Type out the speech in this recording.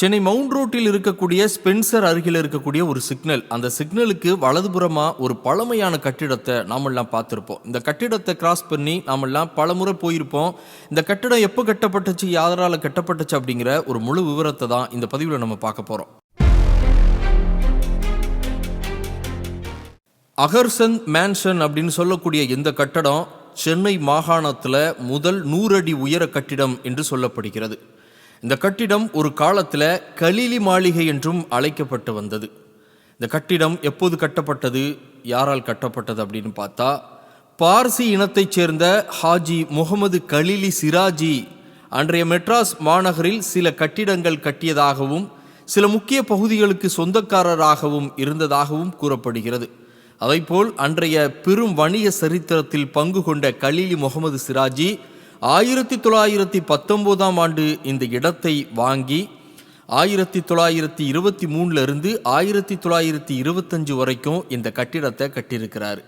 Chennai mount ரோட்டில் இருக்கக்கூடிய Spencer அருகில் இருக்கக்கூடிய ஒரு சிக்னல். அந்த சிக்னலுக்கு வலதுபுறமா ஒரு பழமையான கட்டிடத்தை நாமெல்லாம் பார்த்துருப்போம். இந்த கட்டிடத்தை கிராஸ் பண்ணி நாமெல்லாம் பலமுறை போயிருப்போம். இந்த கட்டிடம் எப்போ கட்டப்பட்டுச்சு யாரால கட்டப்பட்டுச்சு அப்படிங்கிற ஒரு முழு விவரத்தை தான் இந்த பதிவில் நம்ம பார்க்க போறோம். அகர்சன் மேன்ஷன் அப்படின்னு சொல்லக்கூடிய இந்த கட்டடம் சென்னை மாகாணத்தில் முதல் நூறடி உயர கட்டிடம் என்று சொல்லப்படுகிறது. இந்த கட்டிடம் ஒரு காலத்தில் கலிலி மாளிகை என்றும் அழைக்கப்பட்டு வந்தது. இந்த கட்டிடம் எப்போது கட்டப்பட்டது யாரால் கட்டப்பட்டது அப்படின்னு பார்த்தா பார்சி இனத்தைச் சேர்ந்த ஹாஜி முகமது கலிலி சிராஜி அன்றைய மெட்ராஸ் மாநகரில் சில கட்டிடங்கள் கட்டியதாகவும் சில முக்கிய பகுதிகளுக்கு சொந்தக்காரராகவும் இருந்ததாகவும் கூறப்படுகிறது. அதைப்போல் அன்றைய பெரும் வணிக சரித்திரத்தில் பங்கு கொண்ட கலீலி முகமது சிராஜி ஆயிரத்தி தொள்ளாயிரத்தி பத்தொம்போதாம் ஆண்டு இந்த இடத்தை வாங்கி ஆயிரத்தி தொள்ளாயிரத்தி இருபத்தி மூணுலேருந்து ஆயிரத்தி தொள்ளாயிரத்தி இருபத்தஞ்சு வரைக்கும் இந்த கட்டிடத்தை கட்டியிருக்கிறாரு.